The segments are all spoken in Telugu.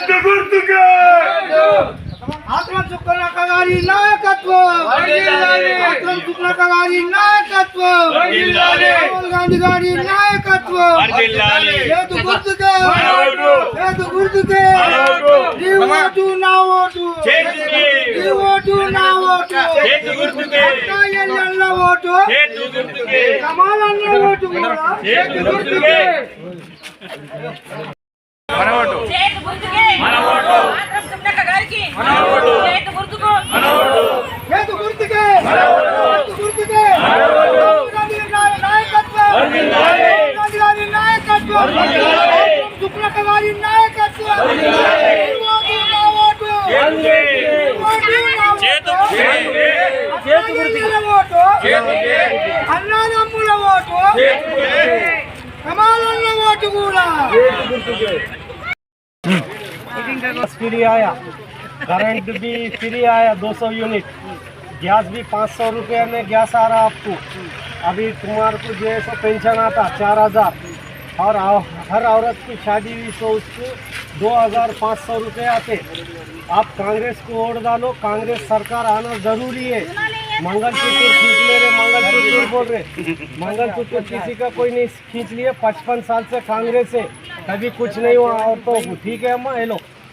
చెట్టు గుర్తుకే! ఆత్మ చుక్కలక్క గారి నాయకత్వం! ఆత్మ చుక్కలక్క గారి నాయకత్వం! రాహుల్ గాంధీ గారి నాయకత్వం చేతు గుర్తుకే? చేతు గుర్తుకే? నీ ఓటు నా ఓటు. నీ ఓటు నా ఓటు! ఎల్లెల్ల ఓటు! కమాలన్న ఓటు కూడా చెట్టు గుర్తుకే! మన ఓటు. మన ఓటు. గారికి. మన ఓటు. గుర్తుకు. మన నాయకత్వం. నాయకత్వం. గారి. నాయకత్వం. నీ అన్నదమ్ముల కమాలన్న ఓటు కూడా. फ्री आया। करंट भी फ्री आया 200 यूनिट गैस भी 500 रुपये में गैस आ रहा आपको। अभी तुम्हारे को जो है सो पेंशन आता, चार हज़ार। और हर औरत की शादी हुई तो उसको दो हज़ार पाँच सौ रुपये आते। आप कांग्रेस को वोट डालो, कांग्रेस सरकार आना ज़रूरी है। मंगलसूत्र खींच ले रहे मंगलसूत्र बोल रहे मंगलसूत्र किसी का कोई नहीं, खींच लिए, पचपन साल से कांग्रेस है। कभी कुछ नहीं हुआ और तो ठीक है, अम्मा हेलो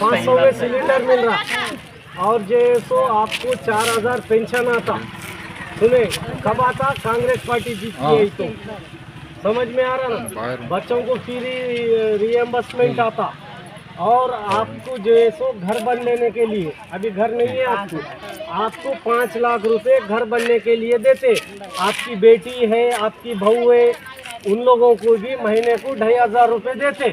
पाँच सौ में सिलेंडर मिल रहा। और जो है सो आपको चार हज़ार पेंशन आता। सुने कब आता? कांग्रेस पार्टी जीतती है तो। समझ में आ रहा ना? बच्चों को फ्री रिएम्बर्समेंट आता। और आपको जो है सो घर बन लेने के लिए अभी घर नहीं है आपको आपको पाँच लाख रुपए घर बनने के लिए देते। आपकी बेटी है आपकी बहू है उन लोगों को भी महीने को ढाई हज़ार रुपये देते।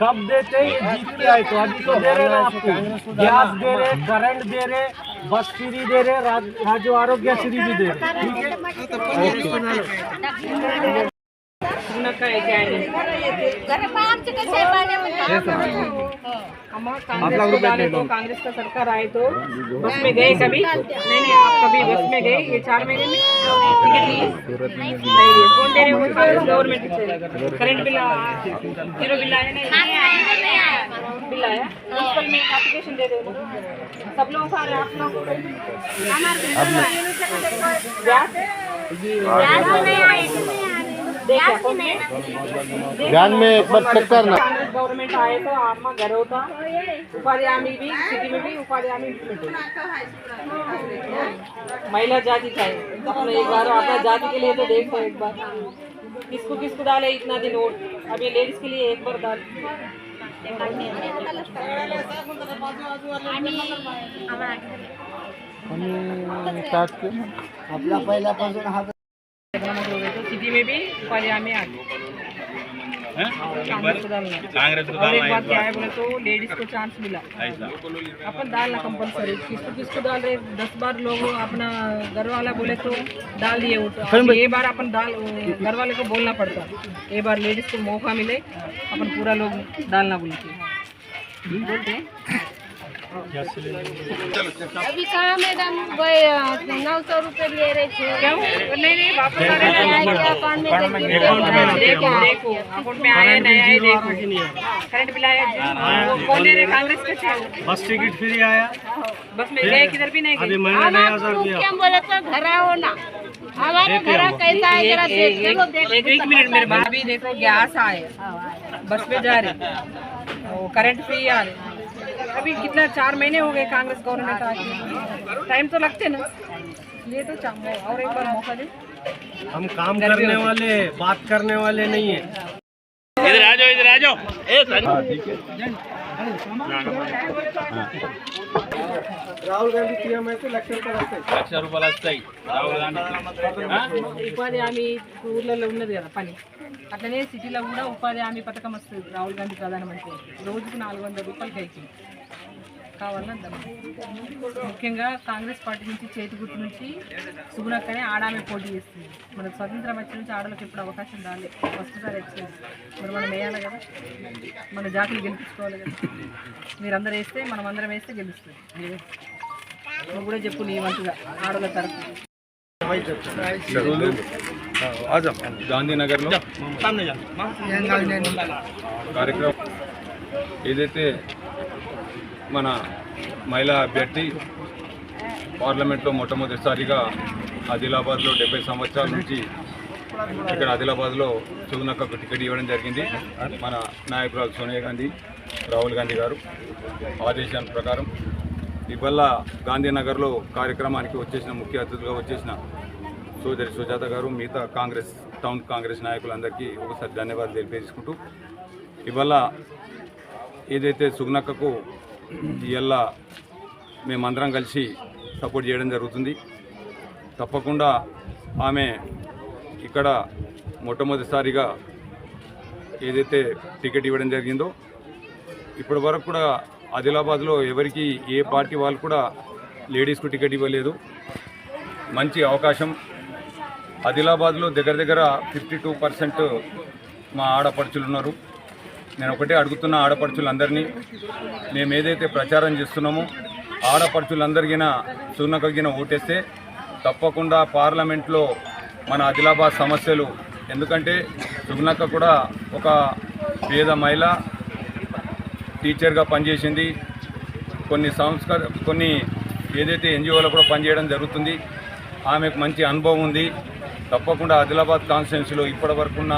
कब देते? ये जीत के आए तो अभी तो दे रहे ना आपको। गैस दे रहे करंट दे रहे बस फ्री दे रहे राज- राज्य आरोग्य श्री भी दे रहे ठीक है? कांग्रेस को सरकार आए तो बस में गए कभी नहीं नहीं आप कभी बस में गए ये चार महीने में नहीं कौन दे रहे government current bill zero bill आया नहीं बिल आया एप्लीकेशन दे सब लोग आ रहे हैं। आप लोग ध्यान में एक बार चेक करना गवर्नमेंट आए तो आप में घर होता उपाधि हामी भी सिटी में भी उपाधि हामी implement हो। महिला जाति चाहिए अपने एक बार अपना जाति के लिए तो देखो एक बार। किसको किसको डाले इतना दिन वोट अभी लेडीज़ के लिए एक बार डाल। आपला पहिल्यापासून हा में भी पाजामे आ कांग्रेस को और एक बात क्या है बोले तो लेडीज़ को चांस मिला। अपन डालना कंपलसरी किसको किसको डाल रहे दस बार लोग अपना घर वाला बोले तो डाल दिए ये बार अपन डाल घर वाले को बोलना पड़ता। ये बार लेडीज़ को मौका मिले अपन पूरा लोग डालना बोलते बोलते अभी कहाँ मैडम? नौ सौ रुपये ले रहे थे। क्यों? नहीं नहीं वापस आ रहे अकाउंट में देखो देखो। अकाउंट में आया नहीं आया देखो करंट बिल आया वो कौन दे रहे कांग्रेस के थे? बस टिकट फ्री आया। बस में गए किधर भी नहीं गए दिया। क्या बोले तो घर आओ ना। हमारे घर कैसा है जरा देख चलो देख एक एक मिनट मेरे भाभी देखो गैस आए। बस में जा रहे। करंट फ्री आ रहे। अभी कितना चार महीने हो गए कांग्रेस गवर्नमेंट आके। टाइम तो लगते ना। ये तो चाहूँगा। और एक बार मौका दे। हम काम करने वाले बात करने वाले नहीं है। इधर आ जाओ इधर आ जाओ। ए రాహుల్ గాంధీ సీఎం అయితే లక్ష రూపాయలు వస్తాయి. లక్ష రూపాయలు వస్తాయి. రాహుల్ గాంధీ ఆ? ఉపాధి హామీ ఊర్లలో ఉన్నది కదా పని. అట్లనే సిటీలో కూడా ఉపాధి హామీ పథకం వస్తుంది రాహుల్ గాంధీ ప్రధానమంత్రి. రోజుకు నాలుగు వందల రూపాయలు కైకి కావాలన్నా ముఖ్యంగా కాంగ్రెస్ పార్టీ నుంచి చేతి గుర్తు నుంచి సుగుణక్కనే ఆడామే పోటీ చేస్తుంది. మనకు స్వతంత్రం వచ్చి నుంచి ఆడలకు ఎప్పుడు అవకాశం రాలేదు ఫస్ట్ సారి వచ్చింది. మరి మనం వేయాలి కదా. మన జాతిని గెలిపించుకోవాలి కదా. మీరందరూ వేస్తే మనం అందరం వేస్తే గెలుస్తుంది. నువ్వు కూడా చెప్పు నీ వంతుగా ఆడల తరఫు గాంధీనగర్లో? కార్యక్రమం. ఏదైతే మన మహిళా అభ్యర్థి పార్లమెంట్లో మొట్టమొదటిసారిగా ఆదిలాబాద్లో డెబ్బై సంవత్సరాల నుంచి ఇక్కడ ఆదిలాబాద్లో సుగునక్కకు టికెట్ ఇవ్వడం జరిగింది. మన నాయకురాలు సోనియా గాంధీ రాహుల్ గాంధీ గారు ఆదేశాల ప్రకారం ఇవల్ల గాంధీనగర్లో కార్యక్రమానికి వచ్చేసిన ముఖ్య అతిథులుగా వచ్చేసిన సోదరి సుజాత గారు మిగతా కాంగ్రెస్ టౌన్ కాంగ్రెస్ నాయకులందరికీ ఒకసారి ధన్యవాదాలు తెలియజేసుకుంటూ ఇవాళ ఏదైతే సుగునక్కకు ఇవాళ మేమందరం కలిసి సపోర్ట్ చేయడం జరుగుతుంది. తప్పకుండా ఆమె ఇక్కడ మొట్టమొదటిసారిగా ఏదైతే టికెట్ ఇవ్వడం జరిగిందో ఇప్పటి వరకు కూడా ఆదిలాబాద్లో ఎవరికి ఏ పార్టీ వాళ్ళు కూడా లేడీస్కు టికెట్ ఇవ్వలేదు. మంచి అవకాశం. ఆదిలాబాద్లో దగ్గర దగ్గర ఫిఫ్టీ టూ పర్సెంట్ మా ఆడపడుచులు ఉన్నారు. నేను ఒకటే అడుగుతున్న ఆడపడుచులందరినీ మేము ఏదైతే ప్రచారం చేస్తున్నామో ఆడపడుచులందరిగిన సున్నకగిన ఓటేస్తే తప్పకుండా పార్లమెంట్లో మన ఆదిలాబాద్ సమస్యలు ఎందుకంటే సుగుణక్క కూడా ఒక పేద మహిళ టీచర్గా పనిచేసింది. కొన్ని సంస్కార కొన్ని ఏదైతే ఎన్జిఓలో కూడా పనిచేయడం జరుగుతుంది ఆమెకు మంచి అనుభవం ఉంది. తప్పకుండా ఆదిలాబాద్ కాన్స్టిట్యున్సీలో ఇప్పటి వరకున్న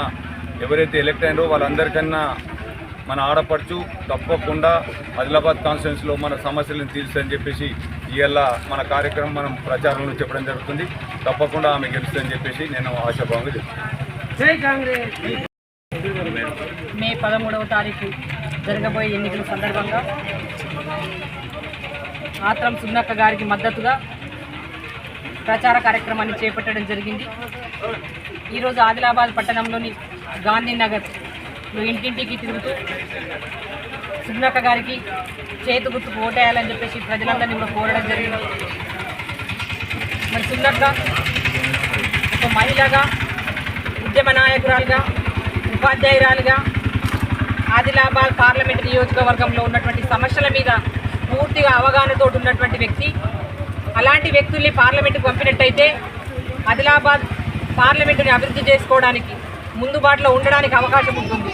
ఎవరైతే ఎలక్ట్ అయినారో వాళ్ళందరికన్నా మన ఆడపడుచు తప్పకుండా ఆదిలాబాద్ కాన్స్టిట్యున్సీలో మన సమస్యలను తీరుస్తుందని చెప్పేసి ఇవాళ మన కార్యక్రమం మనం ప్రచారంలో చెప్పడం జరుగుతుంది. తప్పకుండా ఆమె గెలుస్తుందని చెప్పేసి నేను ఆశాభావంగా చెప్తాను మే పదమూడవ తారీఖు జరగబోయే ఎన్నికల సందర్భంగా ఆత్రం సున్నక్క గారికి మద్దతుగా ప్రచార కార్యక్రమాన్ని చేపట్టడం జరిగింది. ఈరోజు ఆదిలాబాద్ పట్టణంలోని గాంధీనగర్ నువ్వు ఇంటింటికి తిరుగుతూ సున్నక్క గారికి చేతి గుర్తుకు ఓటేయాలని చెప్పేసి ప్రజలందరినీ కూడా కోరడం జరిగింది. మరి సున్నక్క ఒక మహిళగా ఉద్యమ నాయకురాలుగా ఉపాధ్యాయురాలుగా ఆదిలాబాద్ పార్లమెంట్ నియోజకవర్గంలో ఉన్నటువంటి సమస్యల మీద పూర్తిగా అవగాహనతో ఉన్నటువంటి వ్యక్తి. అలాంటి వ్యక్తుల్ని పార్లమెంటుకు పంపినట్టయితే ఆదిలాబాద్ పార్లమెంటుని అభివృద్ధి చేసుకోవడానికి ముందుబాటులో ఉండడానికి అవకాశం ఉంటుంది.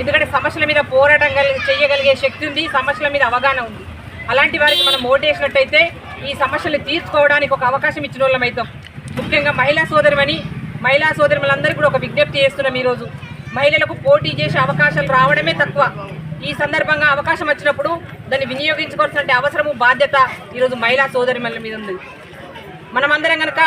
ఎందుకంటే సమస్యల మీద పోరాటం చేయగలిగే శక్తి ఉంది సమస్యల మీద అవగాహన ఉంది. అలాంటి వారికి మనం ఓటేసినట్టయితే ఈ సమస్యలు తీర్చుకోవడానికి ఒక అవకాశం ఇచ్చిన వాళ్ళం అవుతాం. ముఖ్యంగా మహిళా సోదరిమని మహిళా సోదరులందరికీ కూడా ఒక విజ్ఞప్తి చేస్తున్నాం ఈరోజు. మహిళలకు పోటీ చేసే అవకాశాలు రావడమే తక్కువ. ఈ సందర్భంగా అవకాశం వచ్చినప్పుడు దాన్ని వినియోగించుకోవాల్సిన అవసరము బాధ్యత ఈరోజు మహిళా సోదరి మీద ఉంది. మనమందరం కనుక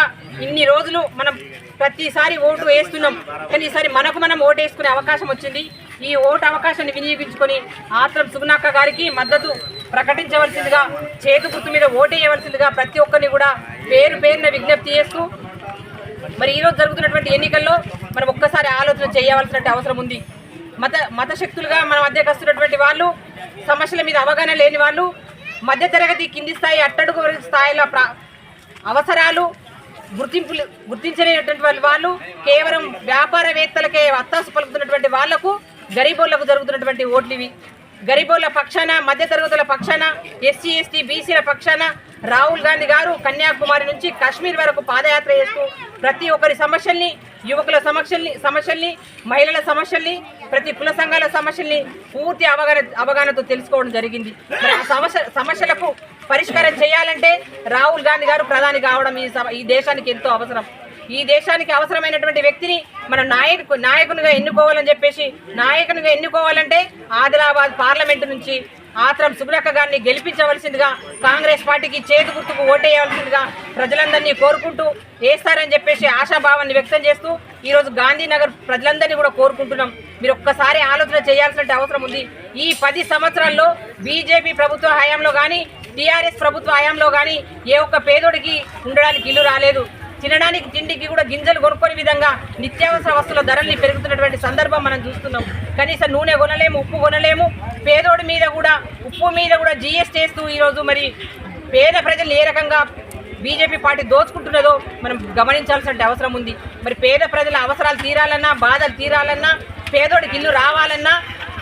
ఇన్ని రోజులు మనం ప్రతిసారి ఓటు వేస్తున్నాం. కానీ ఈసారి మనకు మనం ఓటు వేసుకునే అవకాశం వచ్చింది. ఈ ఓటు అవకాశాన్ని వినియోగించుకొని ఆత్రం సుగుణాక్క గారికి మద్దతు ప్రకటించవలసిందిగా చేతు గుర్తు మీద ఓటేయవలసిందిగా ప్రతి ఒక్కరిని కూడా పేరు పేరున విజ్ఞప్తి చేస్తూ మరి ఈరోజు జరుగుతున్నటువంటి ఎన్నికల్లో మనం ఒక్కసారి ఆలోచన చేయవలసిన అవసరం ఉంది. మత మత శక్తులుగా మన మధ్యకు వస్తున్నటువంటి వాళ్ళు సమస్యల మీద అవగాహన లేని వాళ్ళు మధ్యతరగతి కింది స్థాయి అట్టడుగు స్థాయిలో అవసరాలు గుర్తింపులు గుర్తించలేనటువంటి వాళ్ళ వాళ్ళు కేవలం వ్యాపారవేత్తలకే అత్తాసు పలుకుతున్నటువంటి వాళ్ళకు గరీబోళ్ళకు జరుగుతున్నటువంటి ఓట్లు ఇవి. గరీబోళ్ళ పక్షాన మధ్యతరగతుల పక్షాన ఎస్సీ ఎస్టీ బీసీల పక్షాన రాహుల్ గాంధీ గారు కన్యాకుమారి నుంచి కాశ్మీర్ వరకు పాదయాత్ర చేస్తూ ప్రతి ఒక్కరి సమస్యల్ని యువకుల సమస్యల్ని సమస్యల్ని మహిళల సమస్యల్ని ప్రతి కుల సంఘాల సమస్యల్ని పూర్తి అవగాహన అవగాహనతో తెలుసుకోవడం జరిగింది. సమస్య సమస్యలకు పరిష్కారం చేయాలంటే రాహుల్ గాంధీ గారు ప్రధాని కావడం ఈ సమ- ఈ దేశానికి ఎంతో అవసరం. ఈ దేశానికి అవసరమైనటువంటి వ్యక్తిని మన నాయకు నాయకునిగా ఎన్నుకోవాలని చెప్పేసి నాయకునిగా ఎన్నుకోవాలంటే ఆదిలాబాద్ పార్లమెంటు నుంచి ఆత్రం సుబ్రక్క గారిని గెలిపించవలసిందిగా కాంగ్రెస్ పార్టీకి చేతి గుర్తుకు ఓటేయవలసిందిగా ప్రజలందరినీ కోరుకుంటూ వేస్తారని చెప్పేసి ఆశాభావాన్ని వ్యక్తం చేస్తూ ఈరోజు గాంధీనగర్ ప్రజలందరినీ కూడా కోరుకుంటున్నాం. మీరు ఒక్కసారి ఆలోచన చేయాల్సిన అవసరం ఉంది. ఈ పది సంవత్సరాల్లో బీజేపీ ప్రభుత్వ హయాంలో కానీ టీఆర్ఎస్ ప్రభుత్వ హయాంలో కానీ ఏ ఒక్క పేదోడికి ఉండడానికి ఇల్లు రాలేదు. తినడానికి తిండికి కూడా గింజలు కొనుక్కొని విధంగా నిత్యావసర వస్తువుల ధరల్ని పెరుగుతున్నటువంటి సందర్భం మనం చూస్తున్నాం. కనీసం నూనె కొనలేము ఉప్పు కొనలేము. పేదోడి మీద కూడా ఉప్పు మీద కూడా జీఎస్టీ వేస్తూ ఈరోజు మరి పేద ప్రజలు ఏ రకంగా బీజేపీ పార్టీ దోచుకుంటున్నదో మనం గమనించాల్సిన అవసరం ఉంది. మరి పేద ప్రజల అవసరాలు తీరాలన్నా బాధలు తీరాలన్నా పేదోడికి ఇల్లు రావాలన్నా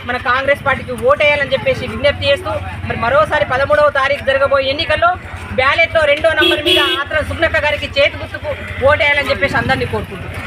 మన కాంగ్రెస్ పార్టీకి ఓటేయాలని చెప్పేసి విజ్ఞప్తి చేస్తూ మరి మరోసారి పదమూడవ తారీఖు జరగబోయే ఎన్నికల్లో బ్యాలెట్లో రెండో నంబర్ మీద ఆత్రం సుగ్నక్క గారికి చేతి గుర్తుకు ఓటేయాలని చెప్పేసి అందరినీ కోరుకుంటున్నాం.